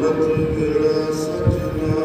ਗੁਰਮਤਿ ਮੇਰਾ ਸਜਣਾ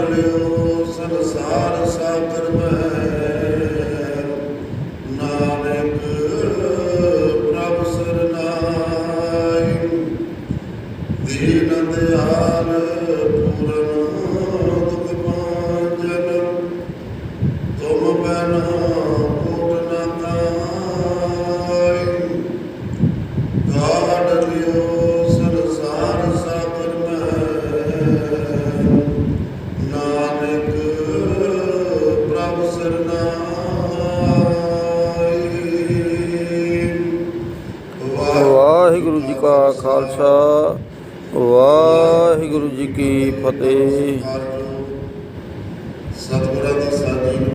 ਲਿਓ ਸੰਸਾਰ ਸਾਗਰ ਮਹਿ ਨਾਨਕ ਪ੍ਰਭ ਸਰਨਾਈ ਦੀਨ ਦਿਆਲ ਪੂਰਨ ਦੁਖ ਪਾਂਜਨ ਤੁਮ ਬਨ ਕੋਟ ਨਾ ਕਾਈ ਗਾੜ ਲਿਓ ਸੰਸਾਰ ਸਾਗਰ ਮਹਿ ਕਾ ਖਾਲਸਾ ਵਾਹਿਗੁਰੂ ਜੀ ਕੀ ਫਤਿਹ। ਸਤਿਗੁਰਾਂ ਦੀ